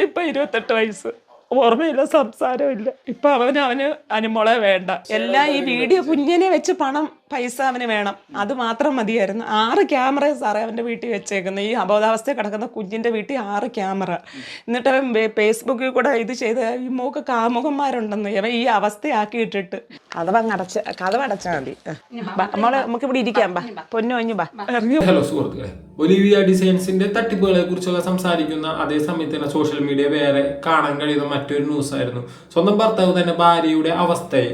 ഇപ്പൊ ഇരുപത്തെട്ട് വയസ്സ്. ഓർമ്മയില്ല സംസാരമില്ല. ഇപ്പൊ അവന് അവന് അനുമോളെ വേണ്ട. എല്ലാം ഈ വീഡിയോ കുഞ്ഞിനെ വെച്ച് പണം പൈസ അവന് വേണം. അത് മാത്രം മതിയായിരുന്നു. ആറ് ക്യാമറ സാറേ അവന്റെ വീട്ടിൽ വെച്ചേക്കുന്നത് ഈ അബോധാവസ്ഥ കിടക്കുന്ന കുഞ്ഞിന്റെ വീട്ടിൽ ആറ് ക്യാമറ. എന്നിട്ട് അവൻ ഫേസ്ബുക്കിൽ കൂടെ ഇത് ചെയ്ത് ഈ മൂക്ക് കാമുകന്മാരുണ്ടെന്ന് അവൻ ഈ അവസ്ഥയാക്കി ഇട്ടിട്ട് കഥവ അടച്ച കഥവ അടച്ചാൽ മതി. നമ്മൾ മോളെ നമുക്ക് ഇവിടെ ഇരിക്കാം. ബാ പൊന്നു ബാ. ഹലോ സുഹൃത്തുക്കളെ. ഒലിവിയ ഡിസൈൻസിന്റെ തട്ടിപ്പുകളെ കുറിച്ചൊക്കെ സംസാരിക്കുന്ന അതേ സമയത്ത് തന്നെ സോഷ്യൽ മീഡിയ വേറെ കാണാൻ കഴിയുന്ന മറ്റൊരു ന്യൂസ് ആയിരുന്നു. സ്വന്തം ഭർത്താവ് തന്നെ ഭാര്യയുടെ അവസ്ഥയെ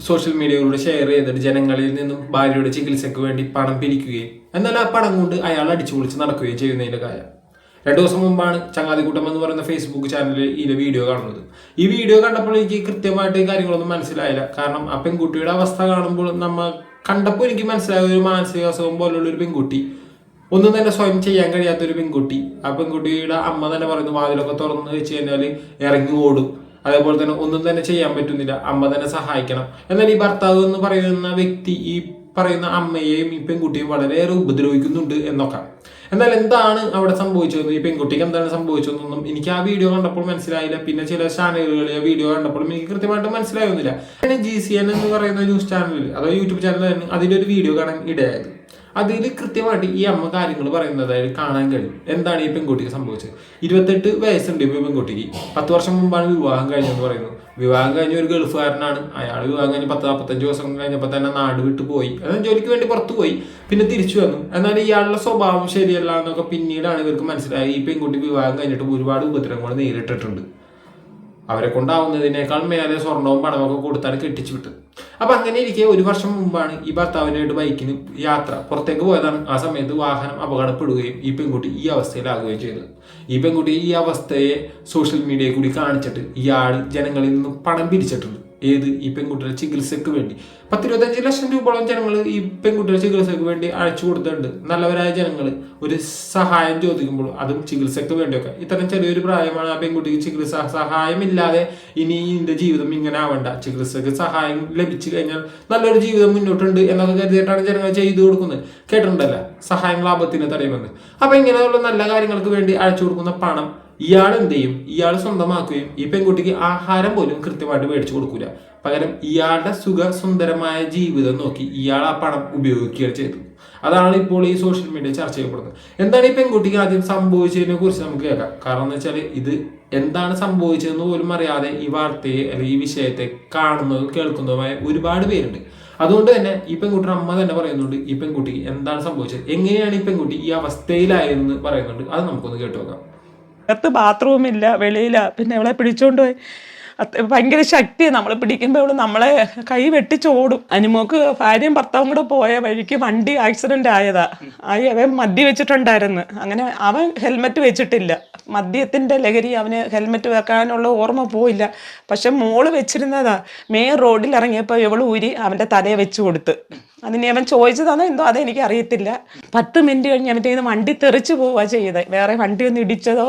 സോഷ്യൽ മീഡിയയിലൂടെ ഷെയർ ചെയ്തിട്ട് ജനങ്ങളിൽ നിന്നും ഭാര്യയുടെ ചികിത്സയ്ക്ക് വേണ്ടി പണം പിരിക്കുകയും എന്നാൽ ആ പണം കൊണ്ട് അയാൾ അടിച്ചു പൊളിച്ച് നടക്കുകയും ചെയ്യുന്നതിന്റെ കാര്യം. രണ്ടു ദിവസം മുമ്പാണ് ചങ്ങാതിക്കൂട്ടം എന്ന് പറയുന്ന ഫേസ്ബുക്ക് ചാനലിൽ ഇതിലെ വീഡിയോ കാണുന്നത്. ഈ വീഡിയോ കണ്ടപ്പോൾ എനിക്ക് കൃത്യമായിട്ട് കാര്യങ്ങളൊന്നും മനസ്സിലായില്ല. കാരണം ആ പെൺകുട്ടിയുടെ അവസ്ഥ കാണുമ്പോൾ നമ്മൾ കണ്ടപ്പോൾ എനിക്ക് മനസ്സിലായ ഒരു മാനസിക അസുഖം പോലുള്ള ഒരു പെൺകുട്ടി ഒന്നും തന്നെ സ്വയം ചെയ്യാൻ കഴിയാത്ത ഒരു പെൺകുട്ടി. ആ പെൺകുട്ടിയുടെ അമ്മ തന്നെ പറയുന്നു വാതിലൊക്കെ തുറന്ന് വെച്ച് കഴിഞ്ഞാൽ ഇറങ്ങി ഓടും. അതേപോലെ തന്നെ ഒന്നും തന്നെ ചെയ്യാൻ പറ്റുന്നില്ല. അമ്മ തന്നെ സഹായിക്കണം. എന്നാൽ ഈ ഭർത്താവ് എന്ന് പറയുന്ന വ്യക്തി ഈ പറയുന്ന അമ്മയെയും ഈ പെൺകുട്ടിയും വളരെയേറെ ഉപദ്രവിക്കുന്നുണ്ട് എന്നൊക്കെ. എന്നാൽ എന്താണ് അവിടെ സംഭവിച്ചത് ഈ പെൺകുട്ടിക്ക് എന്താണ് സംഭവിച്ചതെന്നൊന്നും എനിക്ക് ആ വീഡിയോ കണ്ടപ്പോൾ മനസ്സിലായില്ല. പിന്നെ ചില ചാനലുകളിൽ ആ വീഡിയോ കണ്ടപ്പോഴും എനിക്ക് കൃത്യമായിട്ട് മനസ്സിലാവുന്നില്ല പിന്നെ ജി സി എൻ എന്ന് പറയുന്ന ന്യൂസ് ചാനലിൽ അതോ യൂട്യൂബ് ചാനലിൽ അതിന്റെ ഒരു വീഡിയോ കാണാൻ ഇടയായത്. അതിൽ കൃത്യമായിട്ട് ഈ അമ്മ കാര്യങ്ങൾ പറയുന്നതായിട്ട് കാണാൻ കഴിയും. എന്താണ് ഈ പെൺകുട്ടിക്ക് സംഭവിച്ചത്? ഇരുപത്തെട്ട് വയസ്സുണ്ട് ഈ പെൺകുട്ടിക്ക്. പത്ത് വർഷം മുമ്പാണ് വിവാഹം കഴിഞ്ഞെന്ന് പറയുന്നു. വിവാഹം കഴിഞ്ഞ ഒരു ഗൾഫുകാരനാണ്. അയാൾ വിവാഹം കഴിഞ്ഞ് പത്ത് നാൽപ്പത്തഞ്ച് ദിവസം കഴിഞ്ഞപ്പോൾ തന്നെ നാട് വിട്ടു പോയി. അതായത് ജോലിക്ക് വേണ്ടി പുറത്തു പോയി. പിന്നെ തിരിച്ചു വന്നു. എന്നാൽ ഇയാളുടെ സ്വഭാവം ശരിയല്ല എന്നൊക്കെ പിന്നീടാണ് ഇവർക്ക് മനസ്സിലായി ഈ പെൺകുട്ടി വിവാഹം കഴിഞ്ഞിട്ട് ഒരുപാട് ഉപദ്രവങ്ങൾ നേരിട്ടിട്ടുണ്ട്. അവരെ കൊണ്ടാവുന്നതിനേക്കാൾ മേലെ സ്വർണവും പണമൊക്കെ കൊടുത്താണ് കെട്ടിച്ചു വിട്ടത്. അപ്പൊ അങ്ങനെ ഇരിക്കെ ഒരു വർഷം മുമ്പാണ് ഈ ഭർത്താവിനായിട്ട് ബൈക്കിന് യാത്ര പുറത്തേക്ക് പോയതാണ്. ആ സമയത്ത് വാഹനം അപകടപ്പെടുകയും ഈ പെൺകുട്ടി ഈ അവസ്ഥയിലാകുകയും ചെയ്തത്. ഈ പെൺകുട്ടി ഈ അവസ്ഥയെ സോഷ്യൽ മീഡിയയിൽ കൂടി കാണിച്ചിട്ട് ഇയാൾ ജനങ്ങളിൽ നിന്നും പണം പിരിച്ചിട്ടുണ്ട്. ഏത് ഈ പെൺകുട്ടിയുടെ ചികിത്സയ്ക്ക് വേണ്ടി? പത്തിരുപത്തഞ്ച് ലക്ഷം രൂപയോളം ജനങ്ങൾ ഈ പെൺകുട്ടിയുടെ ചികിത്സയ്ക്ക് വേണ്ടി അയച്ചു കൊടുത്തിട്ടുണ്ട്. നല്ലവരായ ജനങ്ങൾ ഒരു സഹായം ചോദിക്കുമ്പോൾ അതും ചികിത്സയ്ക്ക് വേണ്ടിയൊക്കെ. ഇത്തരം ചെറിയൊരു പ്രായമാണ് ആ പെൺകുട്ടിക്ക് ചികിത്സ സഹായമില്ലാതെ ഇനി ഇതിന്റെ ജീവിതം ഇങ്ങനെ ആവണ്ട. ചികിത്സയ്ക്ക് സഹായം ലഭിച്ചു കഴിഞ്ഞാൽ നല്ലൊരു ജീവിതം മുന്നോട്ടുണ്ട് എന്നൊക്കെ കരുതിയിട്ടാണ് ജനങ്ങൾ ചെയ്തു കൊടുക്കുന്നത്. കേട്ടിട്ടുണ്ടല്ലോ? സഹായം ലാഭത്തിന് തടയുമെന്ന്. അപ്പൊ ഇങ്ങനെയുള്ള നല്ല കാര്യങ്ങൾക്ക് വേണ്ടി അയച്ചു കൊടുക്കുന്ന പണം ഇയാൾ എന്ത് ചെയ്യും ഇയാൾ സ്വന്തമാക്കുകയും ഈ പെൺകുട്ടിക്ക് ആഹാരം പോലും കൃത്യമായിട്ട് മേടിച്ചു കൊടുക്കൂല. പകരം ഇയാളുടെ സുഖ സുന്ദരമായ ജീവിതം നോക്കി ഇയാൾ ആ പണം ഉപയോഗിക്കുകയാണ് ചെയ്തു അതാണ് ഇപ്പോൾ ഈ സോഷ്യൽ മീഡിയ ചർച്ച ചെയ്യപ്പെടുന്നത്. എന്താണ് ഈ പെൺകുട്ടിക്ക് ആദ്യം സംഭവിച്ചതിനെ കുറിച്ച് നമുക്ക് കേൾക്കാം. കാരണം എന്ന് വെച്ചാൽ ഇത് എന്താണ് സംഭവിച്ചതെന്ന് പോലും അറിയാതെ ഈ വാർത്തയെ അല്ലെങ്കിൽ ഈ വിഷയത്തെ കാണുന്നതും കേൾക്കുന്നതുമായ ഒരുപാട് പേരുണ്ട്. അതുകൊണ്ട് തന്നെ ഈ പെൺകുട്ടിയുടെ അമ്മ തന്നെ പറയുന്നുണ്ട് ഈ പെൺകുട്ടിക്ക് എന്താണ് സംഭവിച്ചത്? എങ്ങനെയാണ് ഈ പെൺകുട്ടി ഈ അവസ്ഥയിലായെന്ന് പറയുന്നുണ്ട്. അത് നമുക്കൊന്ന് കേട്ടു നോക്കാം. അകത്ത് ബാത്റൂമില്ല വെളിയില. പിന്നെ അവളെ പിടിച്ചോണ്ട് പോയി. ഭയങ്കര ശക്തിയാണ് നമ്മൾ പിടിക്കുമ്പോൾ ഇവൾ നമ്മളെ കൈ വെട്ടിച്ചോടും അനുമോക്ക് ഭാര്യയും ഭർത്താവും കൂടെ പോയ വഴിക്ക് വണ്ടി ആക്സിഡന്റ് ആയതാ. ആയി അവൻ മദ്യ വെച്ചിട്ടുണ്ടായിരുന്നു അങ്ങനെ അവൻ ഹെൽമെറ്റ് വെച്ചിട്ടില്ല. മദ്യത്തിന്റെ ലഹരി അവന് ഹെൽമെറ്റ് വെക്കാനുള്ള ഓർമ്മ പോയില്ല. പക്ഷെ മോൾ വെച്ചിരുന്നതാ. മെയിൻ റോഡിൽ ഇറങ്ങിയപ്പോൾ ഇവൾ ഊരി അവന്റെ തലയെ വെച്ച് കൊടുത്ത്. അതിന് അവൻ ചോദിച്ചതാണോ എന്തോ അതെനിക്ക് അറിയത്തില്ല. പത്ത് മിനിറ്റ് കഴിഞ്ഞ് അവന്റെ നിന്ന് വണ്ടി തെറിച്ച് പോവുക ചെയ്തത്. വേറെ വണ്ടി ഒന്ന് ഇടിച്ചതോ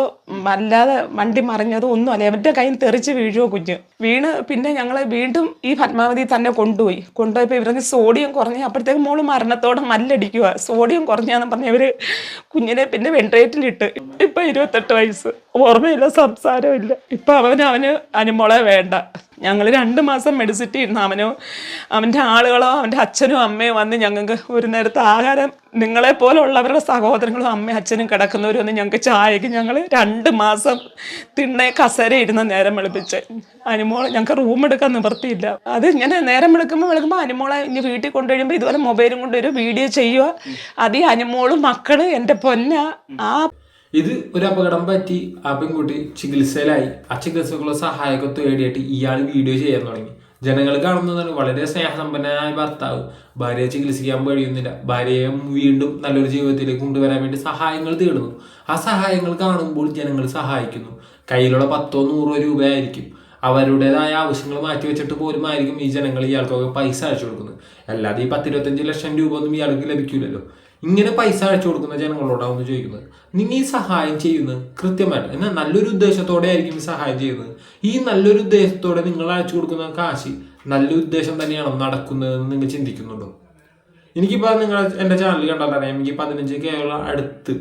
അല്ലാതെ വണ്ടി മറിഞ്ഞതോ ഒന്നും അല്ല. അവന്റെ കയ്യിൽ തെറിച്ച് വീഴുവോ കുഞ്ഞ്. വീണ് പിന്നെ ഞങ്ങൾ വീണ്ടും ഈ പത്മാവതി തന്നെ കൊണ്ടുപോയി. കൊണ്ടുപോയപ്പോൾ ഇവർക്ക് സോഡിയം കുറഞ്ഞ് അപ്പോഴത്തേക്ക് മോൾ മരണത്തോടെ മല്ലടിക്കുക സോഡിയം കുറഞ്ഞാന്ന് പറഞ്ഞ് ഇവർ കുഞ്ഞിനെ പിന്നെ വെന്റിലേറ്ററിലിട്ട് ഇപ്പം ഇരുപത്തെട്ട് വയസ്സ്. ഓർമ്മയില്ല സംസാരമില്ല. ഇപ്പം അവന് അവന് അനുമോളെ വേണ്ട. ഞങ്ങൾ രണ്ട് മാസം മെഡിസിറ്റി ഇരുന്ന് അവനോ അവന്റെ ആളുകളോ അവന്റെ അച്ഛനും അമ്മയും വന്ന് ഞങ്ങൾക്ക് ഒരു നേരത്തെ ആഹാരം നിങ്ങളെ പോലുള്ളവരുടെ സഹോദരങ്ങളും അമ്മയും അച്ഛനും കിടക്കുന്നവരും വന്ന് ഞങ്ങൾക്ക് ചായക്ക് ഞങ്ങൾ രണ്ട് മാസം തിണ്ണെ കസര ഇരുന്ന് നേരം വെളുപ്പിച്ച്. അനുമോൾ ഞങ്ങൾക്ക് റൂം എടുക്കാൻ നിവർത്തിയില്ല അത് ഇങ്ങനെ നേരം വെളുക്കുമ്പോൾ വെളുക്കുമ്പോൾ അനുമോളെ ഇനി വീട്ടിൽ കൊണ്ടുവരുമ്പോൾ ഇതുപോലെ മൊബൈലും കൊണ്ടുവരും വീഡിയോ ചെയ്യുക. അത് ഈ അനുമോളും മക്കൾ എന്റെ പൊന്ന ആ ഇത് ഒരു അപകടം പറ്റി ആ പെൺകുട്ടി ചികിത്സയിലായി. ആ ചികിത്സക്കുള്ള സഹായമൊക്കെ തേടിയിട്ട് ഇയാൾ വീഡിയോ ചെയ്യാൻ തുടങ്ങി. ജനങ്ങൾ കാണുന്നതാണ് വളരെ സ്നേഹസമ്പന്നനായ ഭർത്താവ്. ഭാര്യയെ ചികിത്സിക്കാൻ കഴിയുന്നില്ല. ഭാര്യയെ വീണ്ടും നല്ലൊരു ജീവിതത്തിലേക്ക് കൊണ്ടുവരാൻ വേണ്ടി സഹായങ്ങൾ തേടുന്നു. ആ സഹായങ്ങൾ കാണുമ്പോൾ ജനങ്ങൾ സഹായിക്കുന്നു. കയ്യിലുള്ള പത്തോ നൂറോ രൂപയായിരിക്കും. അവരുടേതായ ആവശ്യങ്ങൾ മാറ്റി വെച്ചിട്ട് പോലും ആയിരിക്കും ഈ ജനങ്ങൾ ഇയാൾക്കൊക്കെ പൈസ അയച്ചു കൊടുക്കുന്നത്. അല്ലാതെ ഈ പത്തിരുപത്തഞ്ച് ലക്ഷം രൂപ ഒന്നും ഇയാൾക്ക് ലഭിക്കില്ലല്ലോ ഇങ്ങനെ പൈസ അയച്ചു കൊടുക്കുന്ന ജനങ്ങളോടാണ് ചോദിക്കുന്നത്. നിങ്ങൾ ഈ സഹായം ചെയ്യുന്നത് കൃത്യമായിട്ട്. എന്നാൽ നല്ലൊരു ഉദ്ദേശത്തോടെ ആയിരിക്കും ഈ സഹായം ചെയ്യുന്നത്. ഈ നല്ലൊരു ഉദ്ദേശത്തോടെ നിങ്ങൾ അയച്ചു കൊടുക്കുന്ന കാശ് നല്ല ഉദ്ദേശം തന്നെയാണ് തന്നെയാണോ നടക്കുന്നതെന്ന് നിങ്ങൾ ചിന്തിക്കുന്നുണ്ടോ? എനിക്കിപ്പോൾ നിങ്ങൾ എന്റെ ചാനൽ കണ്ടാൽ അറിയാം. എനിക്ക് പതിനഞ്ച് കേരള അടുത്ത്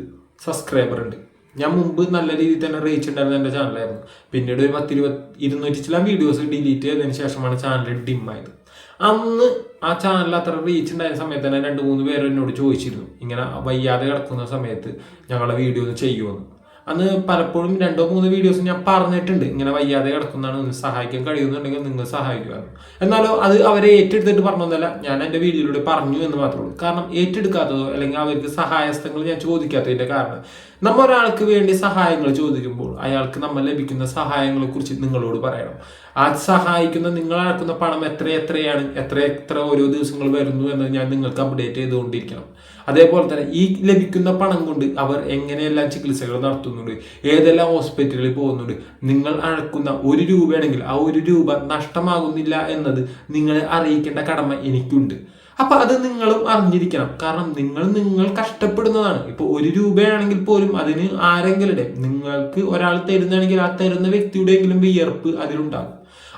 സബ്സ്ക്രൈബർ ഉണ്ട്. ഞാൻ മുമ്പ് നല്ല രീതിയിൽ തന്നെ റീച്ച് ഉണ്ടായിരുന്ന എന്റെ ചാനലായിരുന്നു പിന്നീട് ഒരു പത്തിരുപത് ഇരുന്നൂറ്റി ചില വീഡിയോസ് ഡിലീറ്റ് ചെയ്തതിന് ശേഷമാണ് ചാനൽ ഡിം ആയത്. അന്ന് ആ ചാനൽ അത്ര റീച്ച് ഉണ്ടായ സമയത്ത് തന്നെ രണ്ട് മൂന്ന് പേര് എന്നോട് ചോദിച്ചിരുന്നു. ഇങ്ങനെ വയ്യാതെ കിടക്കുന്ന സമയത്ത് ഞങ്ങളുടെ വീഡിയോ ഒന്ന് ചെയ്യുമെന്ന് അന്ന് പലപ്പോഴും രണ്ടോ മൂന്ന് വീഡിയോസ് ഞാൻ പറഞ്ഞിട്ടുണ്ട്. ഇങ്ങനെ വയ്യാതെ കിടക്കുന്നതാണ് നിങ്ങൾ സഹായിക്കാൻ കഴിയുന്നുണ്ടെങ്കിൽ നിങ്ങൾ സഹായിക്കുക എന്നാലോ അത് അവരെ ഏറ്റെടുത്തിട്ട് പറഞ്ഞൊന്നല്ല ഞാൻ എന്റെ വീഡിയോയിലൂടെ പറഞ്ഞു എന്ന് മാത്രമേ ഉള്ളൂ. കാരണം ഏറ്റെടുക്കാത്തതോ അല്ലെങ്കിൽ അവർക്ക് സഹായസ്ഥങ്ങൾ ഞാൻ ചോദിക്കാത്തതിന്റെ കാരണം നമ്മ ഒരാൾക്ക് വേണ്ടി സഹായങ്ങൾ ചോദിക്കുമ്പോൾ അയാൾക്ക് നമ്മൾ ലഭിക്കുന്ന സഹായങ്ങളെ കുറിച്ച് നിങ്ങളോട് പറയണം. ആ സഹായിക്കുന്ന നിങ്ങൾ അയക്കുന്ന പണം എത്ര എത്രയാണ് എത്ര എത്ര ഓരോ ദിവസങ്ങൾ വരുന്നു എന്ന് ഞാൻ നിങ്ങൾക്ക് അപ്ഡേറ്റ് ചെയ്തുകൊണ്ടിരിക്കണം. അതേപോലെ തന്നെ ഈ ലഭിക്കുന്ന പണം കൊണ്ട് അവർ എങ്ങനെയെല്ലാം ചികിത്സകൾ നടത്തുന്നുണ്ട് ഏതെല്ലാം ഹോസ്പിറ്റലിൽ പോകുന്നുണ്ട് നിങ്ങൾ അഴക്കുന്ന ഒരു രൂപയാണെങ്കിൽ ആ ഒരു രൂപ നഷ്ടമാകുന്നില്ല എന്നത് നിങ്ങളെ അറിയിക്കേണ്ട കടമ എനിക്കുണ്ട്. അപ്പൊ അത് നിങ്ങളും അറിഞ്ഞിരിക്കണം. കാരണം നിങ്ങൾ നിങ്ങൾ കഷ്ടപ്പെടുന്നതാണ്. ഇപ്പൊ ഒരു രൂപയാണെങ്കിൽ പോലും അതിന് ആരെങ്കിലും നിങ്ങൾക്ക് ഒരാൾ തരുന്നതാണെങ്കിൽ ആ തരുന്ന വ്യക്തിയുടെയെങ്കിലും വിയർപ്പ് അതിലുണ്ടാകും.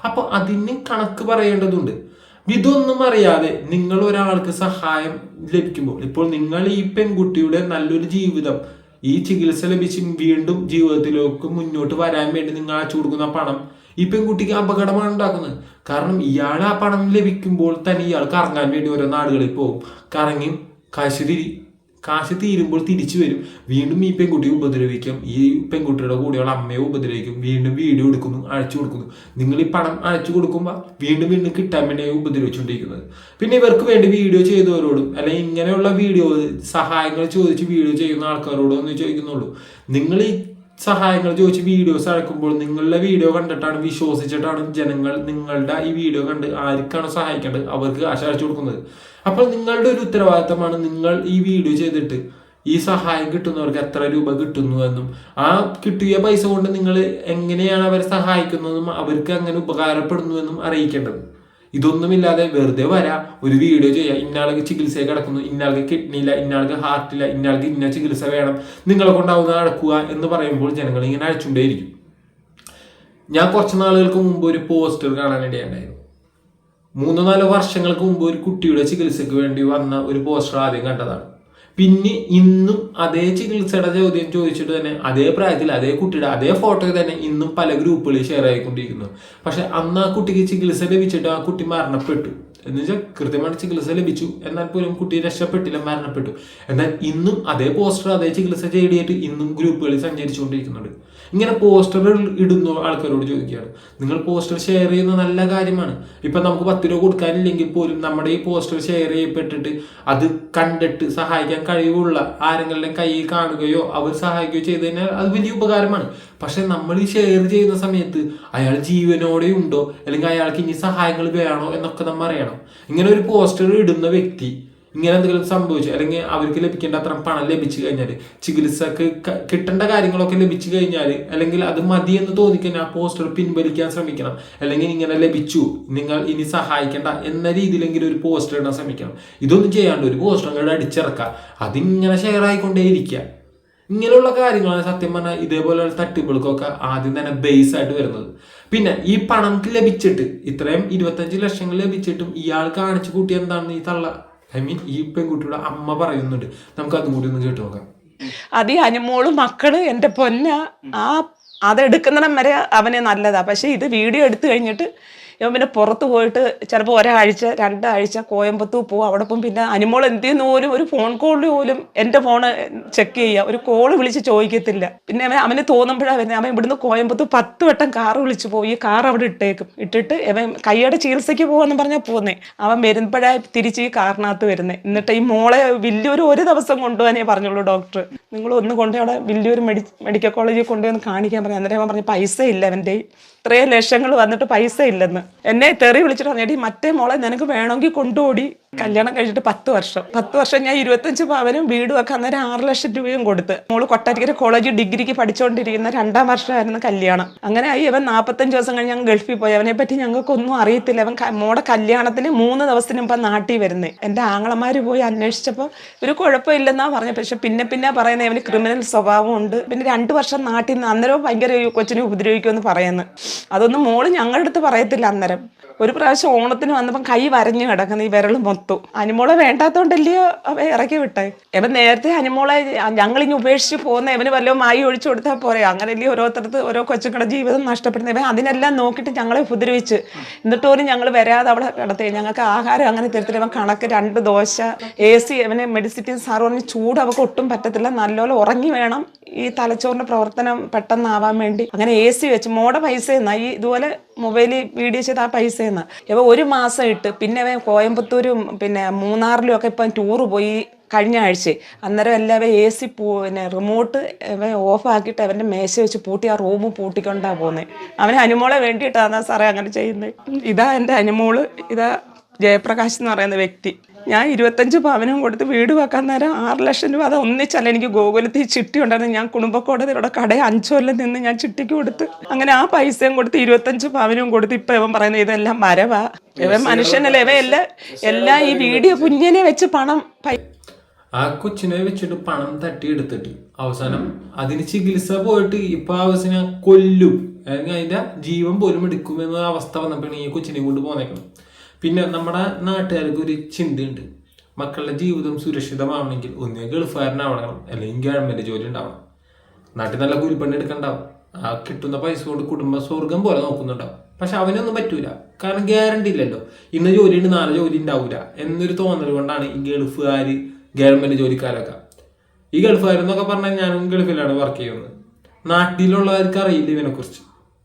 അപ്പൊ അതിന് കണക്ക് പറയേണ്ടതുണ്ട്. ഇതൊന്നും അറിയാതെ നിങ്ങൾ ഒരാൾക്ക് സഹായം ലഭിക്കുമ്പോൾ ഇപ്പോൾ നിങ്ങൾ ഈ പെൺകുട്ടിയുടെ നല്ലൊരു ജീവിതം ഈ ചികിത്സ ലഭിച്ച് വീണ്ടും ജീവിതത്തിലേക്ക് മുന്നോട്ട് വരാൻ വേണ്ടി നിങ്ങൾ അയച്ചു കൊടുക്കുന്ന പണം ഈ പെൺകുട്ടിക്ക് അപകടമാണ് ഉണ്ടാക്കുന്നത്. കാരണം ഇയാൾ ആ പണം ലഭിക്കുമ്പോൾ തന്നെ ഇയാൾ കറങ്ങാൻ വേണ്ടി ഓരോ നാടുകളിൽ പോകും. കറങ്ങി കാശ് തിരി കാശ് തീരുമ്പോൾ തിരിച്ചു വരും. വീണ്ടും ഈ പെൺകുട്ടിയെ ഉപദ്രവിക്കും. ഈ പെൺകുട്ടിയുടെ കൂടെയുള്ള അമ്മയെ ഉപദ്രവിക്കും. വീണ്ടും വീട് എടുക്കുന്നു അയച്ചു കൊടുക്കുന്നു. നിങ്ങൾ ഈ പണം അയച്ചു കൊടുക്കുമ്പോൾ വീണ്ടും വീണ്ടും കിട്ടാൻ വേണ്ടിയാണ് ഉപദ്രവിച്ചുകൊണ്ടിരിക്കുന്നത്. പിന്നെ ഇവർക്ക് വേണ്ടി വീഡിയോ ചെയ്തവരോടും അല്ലെങ്കിൽ ഇങ്ങനെയുള്ള വീഡിയോ സഹായങ്ങൾ ചോദിച്ച് വീഡിയോ ചെയ്യുന്ന ആൾക്കാരോടും ഒന്ന് ചോദിക്കുന്നുള്ളൂ. നിങ്ങൾ ഈ സഹായങ്ങൾ ചോദിച്ച് വീഡിയോസ് അയക്കുമ്പോൾ നിങ്ങളുടെ വീഡിയോ കണ്ടിട്ടാണ് വിശ്വസിച്ചിട്ടാണ് ജനങ്ങൾ നിങ്ങളുടെ ഈ വീഡിയോ കണ്ട് ആർക്കാണ് സഹായിക്കേണ്ടത്? അവർക്ക് കാശ് അയച്ചു കൊടുക്കുന്നത്. അപ്പോൾ നിങ്ങളുടെ ഒരു ഉത്തരവാദിത്തമാണ് നിങ്ങൾ ഈ വീഡിയോ ചെയ്തിട്ട് ഈ സഹായം കിട്ടുന്നവർക്ക് എത്ര രൂപ കിട്ടുന്നു എന്നും. ആ കിട്ടിയ പൈസ കൊണ്ട് നിങ്ങൾ എങ്ങനെയാണ് അവരെ സഹായിക്കുന്നതെന്നും അവർക്ക് എങ്ങനെ ഉപകാരപ്പെടുന്നു എന്നും അറിയിക്കേണ്ടത്. ഇതൊന്നുമില്ലാതെ വെറുതെ വരാ. ഒരു വീഡിയോ ചെയ്യാം. ഇന്നാൾക്ക് ചികിത്സയെ കിടക്കുന്നു. ഇന്നാൾക്ക് കിഡ്നി ഇല്ല. ഇന്നാൾക്ക് ഹാർട്ടില്ല ഇന്നാൾക്ക് ഇന്ന ചികിത്സ വേണം. നിങ്ങളെ കൊണ്ടാവുന്ന നടക്കുക എന്ന് പറയുമ്പോൾ ജനങ്ങൾ ഇങ്ങനെ അഴിച്ചുകൊണ്ടേയിരിക്കും ഞാൻ കുറച്ച് നാളുകൾക്ക് മുമ്പ് ഒരു പോസ്റ്റർ കാണാനിടയുണ്ടായിരുന്നു മൂന്നോ നാലോ വർഷങ്ങൾക്ക് മുമ്പ് ഒരു കുട്ടിയുടെ ചികിത്സയ്ക്ക് വേണ്ടി വന്ന ഒരു പോസ്റ്റർ ആദ്യം കണ്ടതാണ്. പിന്നെ ഇന്നും അതേ ചികിത്സയുടെ ചോദ്യം ചോദിച്ചിട്ട് തന്നെ അതേ പ്രായത്തിൽ അതേ കുട്ടിയുടെ അതേ ഫോട്ടോ തന്നെ ഇന്നും പല ഗ്രൂപ്പുകളിൽ ഷെയർ ആയിക്കൊണ്ടിരിക്കുന്നു. പക്ഷെ അന്ന് ആ കുട്ടിക്ക് ചികിത്സ ലഭിച്ചിട്ട് ആ കുട്ടി മരണപ്പെട്ടു. എന്ന് വെച്ചാൽ കൃത്യമായിട്ട് ചികിത്സ ലഭിച്ചു. എന്നാൽ പോലും കുട്ടി രക്ഷപ്പെട്ടില്ല മരണപ്പെട്ടു. എന്നാൽ ഇന്നും അതേ പോസ്റ്റർ അതേ ചികിത്സ തേടിയിട്ട് ഇന്നും ഗ്രൂപ്പുകളിൽ സഞ്ചരിച്ചുകൊണ്ടിരിക്കുന്നുണ്ട്. ഇങ്ങനെ പോസ്റ്റർ ഇടുന്ന ആൾക്കാരോട് ചോദിക്കുകയാണ്. നിങ്ങൾ പോസ്റ്റർ ഷെയർ ചെയ്യുന്ന നല്ല കാര്യമാണ്. ഇപ്പം നമുക്ക് പത്ത് രൂപ കൊടുക്കാനില്ലെങ്കിൽ പോലും നമ്മുടെ ഈ പോസ്റ്റർ ഷെയർ ചെയ്യപ്പെട്ടിട്ട് അത് കണ്ടിട്ട് സഹായിക്കാൻ കഴിവുള്ള ആരെങ്കിലും കയ്യിൽ കാണുകയോ അവർ സഹായിക്കുകയോ ചെയ്തു കഴിഞ്ഞാൽ അത് വലിയ ഉപകാരമാണ്. പക്ഷെ നമ്മൾ ഈ ഷെയർ ചെയ്യുന്ന സമയത്ത് അയാൾ ജീവനോടെ ഉണ്ടോ? അല്ലെങ്കിൽ അയാൾക്ക് ഇനി സഹായങ്ങൾ വേണോ എന്നൊക്കെ നമ്മൾ അറിയണം. ഇങ്ങനെ ഒരു പോസ്റ്റർ ഇടുന്ന വ്യക്തി ഇങ്ങനെ എന്തെങ്കിലും സംഭവിച്ചു അല്ലെങ്കിൽ അവർക്ക് ലഭിക്കേണ്ട അത്ര പണം ലഭിച്ചു കഴിഞ്ഞാൽ ചികിത്സക്ക് കിട്ടേണ്ട കാര്യങ്ങളൊക്കെ ലഭിച്ചു കഴിഞ്ഞാൽ അല്ലെങ്കിൽ അത് മതി എന്ന് തോന്നിക്കഴിഞ്ഞാൽ ആ പോസ്റ്റർ പിൻവലിക്കാൻ ശ്രമിക്കണം. അല്ലെങ്കിൽ ഇങ്ങനെ ലഭിച്ചു നിങ്ങൾ ഇനി സഹായിക്കേണ്ട എന്ന രീതിയിലെങ്കിലും ഒരു പോസ്റ്റർ ഇടാൻ ശ്രമിക്കണം. ഇതൊന്നും ചെയ്യാണ്ട് ഒരു പോസ്റ്റർ കൂടെ അടിച്ചിറക്കുക. അതിങ്ങനെ ഷെയർ ആയിക്കൊണ്ടേയിരിക്കുക. ഇങ്ങനെയുള്ള കാര്യങ്ങളാണ് സത്യം പറഞ്ഞാൽ ഇതേപോലെയുള്ള തട്ടിപ്പുകൾക്കൊക്കെ ആദ്യം തന്നെ ബേസ് ആയിട്ട് വരുന്നത്. പിന്നെ ഈ പണം ലഭിച്ചിട്ട് ഇത്രയും ഇരുപത്തഞ്ച് ലക്ഷങ്ങൾ ലഭിച്ചിട്ടും ഇയാൾ കാണിച്ചു കൂട്ടി എന്താണ് ഈ തള്ള ഐ മീൻ ഈ പെൺകുട്ടിയുടെ അമ്മ പറയുന്നുണ്ട്. നമുക്ക് അതും കൂടി ഒന്ന് കേട്ടു നോക്കാം. അത് ഈ അനുമോളും മക്കൾ എന്റെ പൊന്ന ആ അതെടുക്കുന്നിടം വരെ അവന് നല്ലതാ. പക്ഷെ ഇത് വീഡിയോ എടുത്തു കഴിഞ്ഞിട്ട് ഇവൻ പിന്നെ പുറത്ത് പോയിട്ട് ചിലപ്പോൾ ഒരാഴ്ച രണ്ടാഴ്ച കോയമ്പത്തൂർ പോകും അവിടെ പോകും പിന്നെ അനിമോൾ എന്ത് ചെയ്യുന്ന പോലും ഒരു ഫോൺ കോളിൽ പോലും എന്റെ ഫോണ് ചെക്ക് ചെയ്യുക ഒരു കോൾ വിളിച്ച് ചോദിക്കത്തില്ല. പിന്നെ അവൻ അവന് തോന്നുമ്പോഴാണ് അവൻ ഇവിടുന്ന് കോയമ്പത്തൂർ പത്ത് വട്ടം കാർ വിളിച്ച് പോയി. കാർ അവിടെ ഇട്ടേക്കും. ഇട്ടിട്ട് അവൻ കൈയുടെ ചികിത്സയ്ക്ക് പോകാന്ന് പറഞ്ഞാൽ പോകുന്നേ അവൻ വരുമ്പോഴാണ് തിരിച്ച് ഈ കാറിനകത്ത് വരുന്നത് എന്നിട്ട് ഈ മോളെ വലിയൊരു ഒരു ദിവസം കൊണ്ടുപോകാനേ പറഞ്ഞുള്ളൂ ഡോക്ടർ നിങ്ങൾ ഒന്ന് കൊണ്ടുപോയി അവിടെ വലിയൊരു മെഡി മെഡിക്കൽ കോളേജിൽ കൊണ്ടുപോയി ഒന്ന് കാണിക്കാൻ പറഞ്ഞു അന്നേരം അവൻ പറഞ്ഞു പൈസ ഇല്ല അവന്റെ ഇത്രയും ലക്ഷങ്ങൾ വന്നിട്ട് പൈസ ഇല്ലെന്ന്. എന്നെ തെറി വിളിച്ചിട്ട് പറഞ്ഞേടി "എടീ, മറ്റേ മോളെ നിനക്ക് വേണമെങ്കിൽ കൊണ്ടുപോടി. കല്യാണം കഴിഞ്ഞിട്ട് പത്ത് വർഷം. പത്ത് വർഷം ഞാൻ ഇരുപത്തഞ്ച് പവനും വീടും ഒക്കെ അന്നേരം ആറ് ലക്ഷം രൂപയും കൊടുത്ത്. മോൾ കൊട്ടാരിക്കര കോളേജ് ഡിഗ്രിക്ക് പഠിച്ചുകൊണ്ടിരിക്കുന്ന രണ്ടാം വർഷമായിരുന്നു കല്യാണം. അങ്ങനെ ആയി അവൻ നാൽപ്പത്തഞ്ച് ദിവസം കഴിഞ്ഞ് ഞങ്ങൾ ഗൾഫിൽ പോയി. അവനെ പറ്റി ഞങ്ങൾക്കൊന്നും അറിയത്തില്ല. അവൻ മോടെ കല്യാണത്തിന് മൂന്ന് ദിവസത്തിന് മുമ്പ് നാട്ടിൽ വരുന്നത് എന്റെ ആങ്ങളമാര് പോയി അന്വേഷിച്ചപ്പോൾ ഒരു കുഴപ്പമില്ലെന്നാ പറഞ്ഞത്. പക്ഷെ പിന്നെ പിന്നെ പറയുന്നത് അവന് ക്രിമിനൽ സ്വഭാവമുണ്ട് പിന്നെ രണ്ട് വർഷം നാട്ടിൽ നിന്ന് അന്നേരം ഭയങ്കര കൊച്ചിനെ ഉപദ്രവിക്കുമെന്ന് പറയുന്നത്. അതൊന്നും മോൾ ഞങ്ങളുടെ അടുത്ത് പറയത്തില്ല അന്നേരം. ഒരു പ്രാവശ്യം ഓണത്തിന് വന്നപ്പം കൈ വരഞ്ഞു കിടക്കുന്ന ഈ വിരൽ മൊത്തം. അനിമോളെ വേണ്ടാത്തോണ്ടല്ലയോ അവ ഇറക്കി വിട്ടെ? ഇവൻ നേരത്തെ അനിമോളെ ഞങ്ങളിങ്ങ് ഉപേക്ഷിച്ച് പോകുന്ന ഇവന് വല്ലതും മായി ഒഴിച്ചു കൊടുത്താൽ പോരെ. അങ്ങനെയല്ലേ ഓരോരുത്തർക്ക് ഓരോ കൊച്ചുങ്ങളുടെ ജീവിതം നഷ്ടപ്പെടുന്നത്. ഇവൻ അതിനെല്ലാം നോക്കിയിട്ട് ഞങ്ങളെ ഉപദ്രവിച്ച്. എന്നിട്ട് പോലും ഞങ്ങൾ വരാതെ അവിടെ കിടത്തി. ഞങ്ങൾക്ക് ആഹാരം അങ്ങനെ തരത്തില്ല. ഇവൻ കണക്ക് രണ്ട് ദോശ എ സി അവന് മെഡിസിറ്റി സാർ പറഞ്ഞ് ചൂട് അവൾക്ക് ഒട്ടും പറ്റത്തില്ല. നല്ലപോലെ ഉറങ്ങി വേണം. ഈ തലച്ചോറിന്റെ പ്രവർത്തനം പെട്ടെന്നാവാൻ വേണ്ടി. അങ്ങനെ എ സി വെച്ച്. മോടെ പൈസ എന്നാൽ ഈ ഇതുപോലെ മൊബൈലിൽ വീഡിയോ ചെയ്ത് ആ പൈസ എന്ന് ഇപ്പോൾ ഒരു മാസം ഇട്ട് പിന്നെ അവൻ കോയമ്പത്തൂരും പിന്നെ മൂന്നാറിലും ഒക്കെ ഇപ്പം ടൂറ് പോയി കഴിഞ്ഞ ആഴ്ച. അന്നേരം എല്ലാവരും എ സി പിന്നെ റിമോട്ട് ഓഫാക്കിയിട്ട് അവന്റെ മേശ വെച്ച് പൂട്ടി ആ റൂം പൂട്ടിക്കൊണ്ടാണ് പോകുന്നത് അവന് അനുമോളെ വേണ്ടിയിട്ടാണ് സാറേ അങ്ങനെ ചെയ്യുന്നത് ഇതാ എന്റെ അനുമോൾ ഇതാ ജയപ്രകാശ് എന്ന് പറയുന്ന വ്യക്തി. ഞാൻ ഇരുപത്തഞ്ച് പവനും കൊടുത്ത് വീട് വെക്കാൻ നേരം ആറ് ലക്ഷം രൂപ അത് ഒന്നിച്ചല്ല എനിക്ക് ഗോകുലത്തിൽ ചിട്ടി ഉണ്ടായിരുന്നു. ഞാൻ കുടുംബക്കോടതിയുടെ കട അഞ്ചു കൊല്ലം നിന്ന് ഞാൻ ചിട്ടിക്ക് കൊടുത്ത് അങ്ങനെ ആ പൈസയും കൊടുത്ത് ഇരുപത്തഞ്ച് പവനും കൊടുത്ത് ഇപ്പൊ ഇവൻ പറയുന്നത് ഇതെല്ലാം മരവാ ഇവൻ മനുഷ്യനല്ലേ ഇവ എല്ലാം എല്ലാം ഈ വീഡിയോ കുഞ്ഞിനെ വെച്ച് പണം ആ കൊച്ചിനെ വെച്ചിട്ട് പണം തട്ടിയെടുത്തിട്ട് അവസാനം അതിന് ചികിത്സ പോയിട്ട് ഇപ്പൊ അവസാനം കൊല്ലും. അല്ലെങ്കിൽ അതിന്റെ ജീവൻ പോലും എടുക്കും എന്ന അവസ്ഥ വന്നപ്പോഴാണ് ഈ കൊച്ചിനെ കൊണ്ട് പോന്നേക്കണം പിന്നെ നമ്മുടെ നാട്ടുകാർക്ക് ഒരു ചിന്തയുണ്ട്. മക്കളുടെ ജീവിതം സുരക്ഷിതമാവണമെങ്കിൽ ഒന്നേ ഗൾഫുകാരനാവണം അല്ലെങ്കിൽ ഗവൺമെന്റ് ജോലി ഉണ്ടാവണം. നാട്ടിൽ നല്ല കൂലിപ്പണി എടുക്കണ്ടാവും. ആ കിട്ടുന്ന പൈസ കൊണ്ട് കുടുംബ സ്വർഗം പോലെ നോക്കുന്നുണ്ടാവും. പക്ഷെ അവനൊന്നും പറ്റൂല. കാരണം ഗ്യാരണ്ടി ഇല്ലല്ലോ. ഇന്ന് ഉണ്ട് നാളെ ജോലി ഉണ്ടാവൂല എന്നൊരു തോന്നൽ കൊണ്ടാണ് ഈ ഗൾഫുകാർ ഗവൺമെന്റ് ജോലിക്കാരൊക്കെ. ഈ ഗൾഫുകാരെന്നൊക്കെ പറഞ്ഞാൽ ഞാനും ഗൾഫിലാണ് വർക്ക് ചെയ്യുന്നത്. നാട്ടിലുള്ളവർക്ക് അറിയില്ല ഇവനെ കുറിച്ച്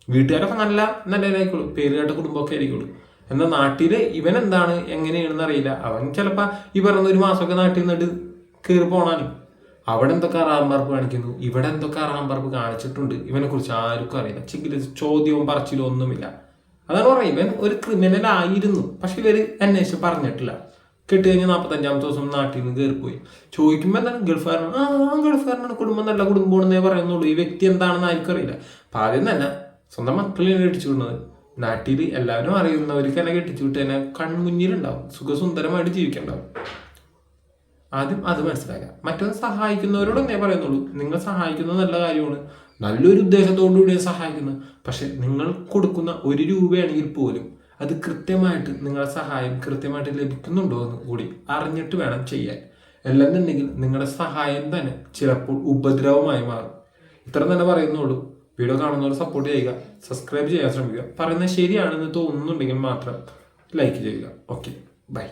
വീട്ടുകാരൊക്കെ നല്ല നല്ല പേര് കേട്ട കുടുംബമൊക്കെ ആയിരിക്കുള്ളൂ. എന്നാൽ നാട്ടിൽ ഇവൻ എന്താണ് എങ്ങനെയാണെന്ന് അറിയില്ല. അവൻ ചിലപ്പോൾ ഈ പറയുന്ന ഒരു മാസമൊക്കെ നാട്ടിൽ നിന്നിട്ട് കയറി പോണാലും അവിടെ എന്തൊക്കെ അറാമ്പറപ്പ് കാണിക്കുന്നു? ഇവിടെ എന്തൊക്കെ അറാമ്പറപ്പ് കാണിച്ചിട്ടുണ്ട്? ഇവനെ കുറിച്ച് ആർക്കും അറിയില്ല. ചിക്കിൽ ചോദ്യവും പറച്ചിലും ഒന്നുമില്ല. അതാണ് പറയുന്നത്. ഇവൻ ഒരു ക്രിമിനൽ ആയിരുന്നു പക്ഷെ ഇവർ അന്വേഷിച്ച് പറഞ്ഞിട്ടില്ല. കെട്ടി കഴിഞ്ഞ് നാൽപ്പത്തഞ്ചാമത്തെ ദിവസം നാട്ടിൽ നിന്ന് കയറിപ്പോയി ചോദിക്കുമ്പോൾ എന്താണ്? ഗൾഫുകാരനാണ്. ആ ഗൾഫുകാരനാണ്. കുടുംബം നല്ല കുടുംബമാണെന്നേ പറയുന്നുള്ളൂ. ഈ വ്യക്തി എന്താണെന്ന് ആർക്കും അറിയില്ല. അപ്പൊ ആദ്യം തന്നെ സ്വന്തം മക്കളെയാണ് ഇടിച്ചു വിടുന്നത്. നാട്ടിൽ എല്ലാവരും അറിയുന്നവർക്ക് തന്നെ കെട്ടിച്ചു വിട്ട് തന്നെ കൺമുന്നിലുണ്ടാവും. സുഖസുന്ദരമായിട്ട് ജീവിക്കണ്ടാവും. ആദ്യം അത് മനസ്സിലാക്കുക. മറ്റൊന്ന് സഹായിക്കുന്നവരോട് എന്നേ പറയുന്നുള്ളൂ. നിങ്ങൾ സഹായിക്കുന്നത് നല്ല കാര്യമാണ്. നല്ലൊരു ഉദ്ദേശത്തോടു കൂടി സഹായിക്കുന്നത്. പക്ഷെ നിങ്ങൾ കൊടുക്കുന്ന ഒരു രൂപയാണെങ്കിൽ പോലും അത് കൃത്യമായിട്ട് നിങ്ങളുടെ സഹായം കൃത്യമായിട്ട് ലഭിക്കുന്നുണ്ടോ എന്ന് കൂടി അറിഞ്ഞിട്ട് വേണം ചെയ്യാൻ. അല്ലെന്നുണ്ടെങ്കിൽ നിങ്ങളുടെ സഹായം തന്നെ ചിലപ്പോൾ ഉപദ്രവമായി മാറും. ഇത്ര തന്നെ പറയുന്നുള്ളൂ. വീഡിയോ കാണുന്നവർ സപ്പോർട്ട് ചെയ്യുക സബ്സ്ക്രൈബ് ചെയ്യാൻ ശ്രമിക്കുക. പറയുന്നത് ശരിയാണെന്ന് തോന്നുന്നുണ്ടെങ്കിൽ മാത്രം ലൈക്ക് ചെയ്യുക. Okay bye